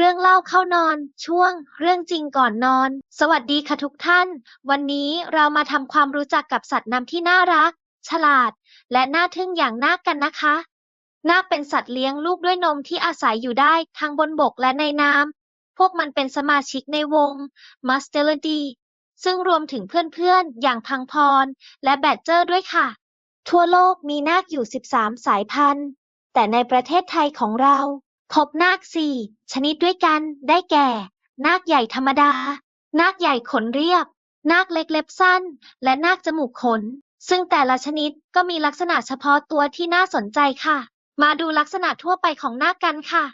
เรื่องเล่าเข้านอน ช่วง เรื่องจริงก่อนนอน สวัสดีค่ะทุกท่าน วันนี้เรามาทำความรู้จักกับสัตว์น้ำที่น่ารัก ฉลาด และน่าทึ่งอย่างนาคกันนะคะ นาคเป็นสัตว์เลี้ยงลูกด้วยนมที่อาศัยอยู่ได้ทั้งบนบกและในน้ำพวกมันเป็นสมาชิกในวง m u s t e l i d y ซึ่งรวมถึงเพื่อนๆ อย่างพังพร และแบดเจอร์ด้วยค่ะ ทั่วโลกมีนาคอยู่ 13 สายพันธุ์ แต่ในประเทศไทยของเรา พบนาคสี่ชนิดด้วยกัน ได้แก่ นาคใหญ่ธรรมดา นาคใหญ่ขนเรียบ นาคเล็กเล็บสั้น และนาคจมูกขน ซึ่งแต่ละชนิดก็มีลักษณะเฉพาะตัวที่น่าสนใจค่ะ มาดูลักษณะทั่วไปของนาคกันค่ะ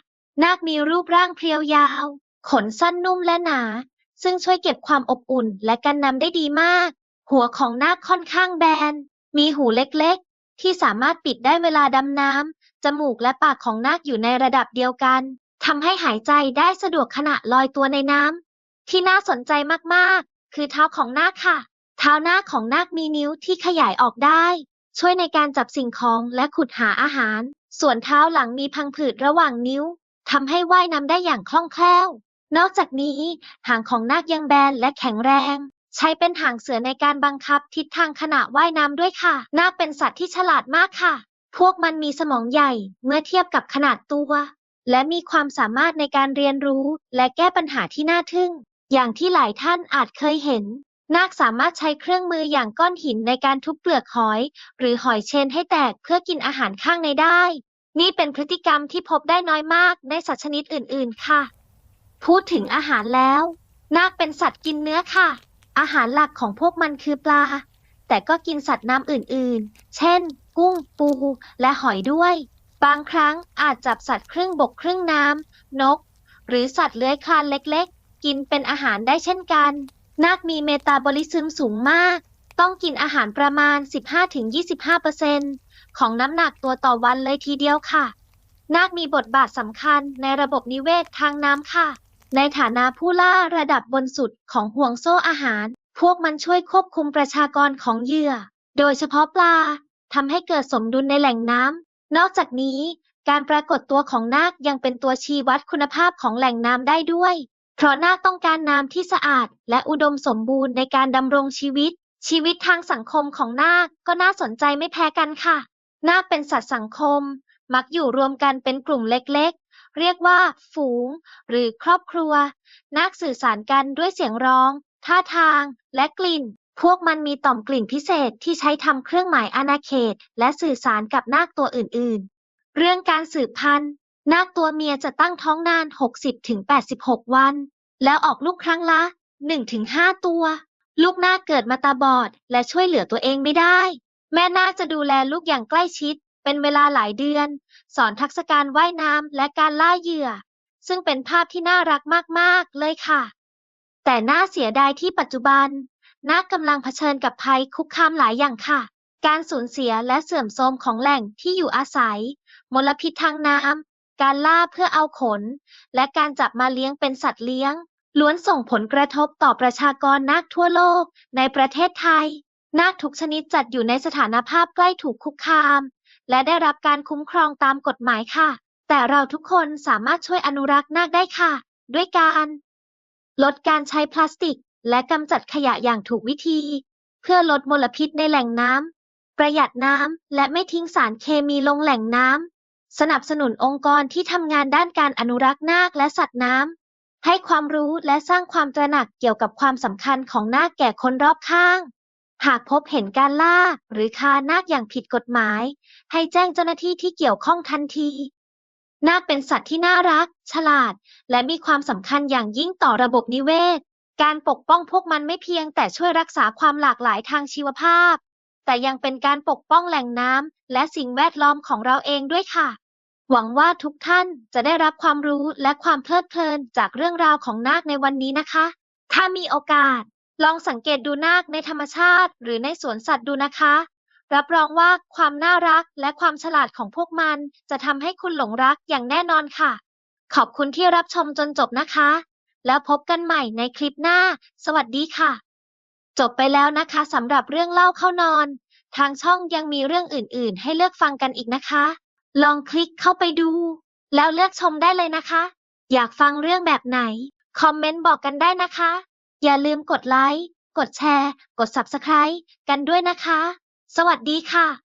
นาคมีรูปร่างเพรียวยาว ขนสั้นนุ่มและหนา ซึ่งช่วยเก็บความอบอุ่นและกันน้ำได้ดีมาก หัวของนาคค่อนข้างแบน มีหูเล็กๆ ที่สามารถปิดได้เวลาดำน้ำ จมูกและปากของนาคอยู่ในระดับเดียวกันทำให้หายใจได้สะดวกขณะลอยตัวในน้ำที่น่าสนใจมากๆ คือเท้าของนาคค่ะ เท้านาคของนาคมีนิ้วที่ขยายออกได้ ช่วยในการจับสิ่งของและขุดหาอาหาร ส่วนเท้าหลังมีพังผืดระหว่างนิ้วทำให้ว่ายน้ำได้อย่างคล่องแคล่ว นอกจากนี้ หางของนาคยังแบนและแข็งแรง ใช้เป็นหางเสือในการบังคับทิศทางขณะว่ายน้ำด้วยค่ะ นาคเป็นสัตว์ที่ฉลาดมากค่ะ พวกมันมีสมองใหญ่เมื่อเทียบกับขนาดตัว และมีความสามารถในการเรียนรู้และแก้ปัญหาที่น่าทึ่ง อย่างที่หลายท่านอาจเคยเห็น นาคสามารถใช้เครื่องมืออย่างก้อนหินในการทุบเปลือกหอย หรือหอยเชนให้แตกเพื่อกินอาหารข้างในได้ นี่เป็นพฤติกรรมที่พบได้น้อยมากในสัตว์ชนิดอื่น ๆ ค่ะ พูดถึงอาหารแล้ว นาคเป็นสัตว์กินเนื้อค่ะ อาหารหลักของพวกมันคือปลา แต่ก็กินสัตว์น้ำอื่นๆ เช่น กุ้ง ปู และหอยด้วย บางครั้งอาจจับสัตว์ครึ่งบกครึ่งน้ำ นก หรือสัตว์เลื้อยคลานเล็กๆ กินเป็นอาหารได้เช่นกัน นาคมีเมตาบอลิซึมสูงมาก ต้องกินอาหารประมาณ 15-25%ของน้ำหนักตัวต่อวันเลยทีเดียวค่ะ นาคมีบทบาทสำคัญในระบบนิเวศทางน้ำค่ะ ในฐานะผู้ล่าระดับบนสุดของห่วงโซ่อาหาร พวกมันช่วยควบคุมประชากรของเหยื่อ โดยเฉพาะปลา ทำให้เกิดสมดุลในแหล่งน้ำ นอกจากนี้ การปรากฏตัวของนาคยังเป็นตัวชี้วัดคุณภาพของแหล่งน้ำได้ด้วย เพราะนาคต้องการน้ำที่สะอาด และอุดมสมบูรณ์ในการดำรงชีวิต ชีวิตทางสังคมของนาคก็น่าสนใจไม่แพ้กันค่ะ นาคเป็นสัตว์สังคม มักอยู่รวมกันเป็นกลุ่มเล็กๆเรียกว่า ฝูง หรือครอบครัวนาคสื่อสารกันด้วยเสียงร้อง ท่าทาง และกลิ่น พวกมันมีต่อมกลิ่นพิเศษที่ใช้ทำเครื่องหมายอาณาเขต และสื่อสารกับนาคตัวอื่นๆ เรื่องการสืบพันธุ์ นาคตัวเมียจะตั้งท้องนาน 60-86 วัน แล้วออกลูกครั้งละ 1-5 ตัว ลูกนาคเกิดมาตาบอด และช่วยเหลือตัวเองไม่ได้ แม่นาคจะดูแลลูกอย่างใกล้ชิด เป็นเวลาหลายเดือน สอนทักษะการว่ายน้ำและการล่าเหยื่อซึ่งเป็นภาพที่น่ารักมาก ๆ เลยค่ะ แต่น่าเสียดายที่ปัจจุบัน นาคกำลังเผชิญกับภัยคุกคามหลายอย่างค่ะ การสูญเสียและเสื่อมโทรมของแหล่งที่อยู่อาศัย มลพิษทางน้ำ การล่าเพื่อเอาขน และการจับมาเลี้ยงเป็นสัตว์เลี้ยง ล้วนส่งผลกระทบต่อประชากรนาคทั่วโลก ในประเทศไทย นาคทุกชนิดจัดอยู่ในสถานภาพใกล้ถูกคุกคาม และได้รับการคุ้มครองตามกฎหมายค่ะ แต่เราทุกคนสามารถช่วยอนุรักษ์นาคได้ค่ะ ด้วยการ ลดการใช้พลาสติก และกำจัดขยะอย่างถูกวิธี เพื่อลดมลพิษในแหล่งน้ำ ประหยัดน้ำ และไม่ทิ้งสารเคมีลงแหล่งน้ำ สนับสนุนองค์กรที่ทำงานด้านการอนุรักษ์นาคและสัตว์น้ำ ให้ความรู้และสร้างความตระหนักเกี่ยวกับความสำคัญของนาคแก่คนรอบข้าง หากพบเห็นการล่า หรือฆ่านาคอย่างผิดกฎหมาย ให้แจ้งเจ้าหน้าที่ที่เกี่ยวข้องทันที นาคเป็นสัตว์ที่น่ารัก ฉลาด และมีความสำคัญอย่างยิ่งต่อระบบนิเวศ การปกป้องพวกมันไม่เพียงแต่ช่วยรักษาความหลากหลายทางชีวภาพ แต่ยังเป็นการปกป้องแหล่งน้ำและสิ่งแวดล้อมของเราเองด้วยค่ะ หวังว่าทุกท่านจะได้รับความรู้และความเพลิดเพลินจากเรื่องราวของนาคในวันนี้นะคะ ถ้ามีโอกาส ลองสังเกตดูนาคในธรรมชาติ หรือในสวนสัตว์ดูนะคะ รับรองว่าความน่ารักและความฉลาดของพวกมันจะทำให้คุณหลงรักอย่างแน่นอนค่ะ ขอบคุณที่รับชมจนจบนะคะ แล้วพบกันใหม่ในคลิปหน้า สวัสดีค่ะ จบไปแล้วนะคะสำหรับเรื่องเล่าเข้านอน ทางช่องยังมีเรื่องอื่น ๆ ให้เลือกฟังกันอีกนะคะ ลองคลิกเข้าไปดู แล้วเลือกชมได้เลยนะคะ อยากฟังเรื่องแบบไหน คอมเมนต์บอกกันได้นะคะ อย่าลืมกดไลค์ กดแชร์ กด Subscribe กันด้วยนะคะ สวัสดีค่ะ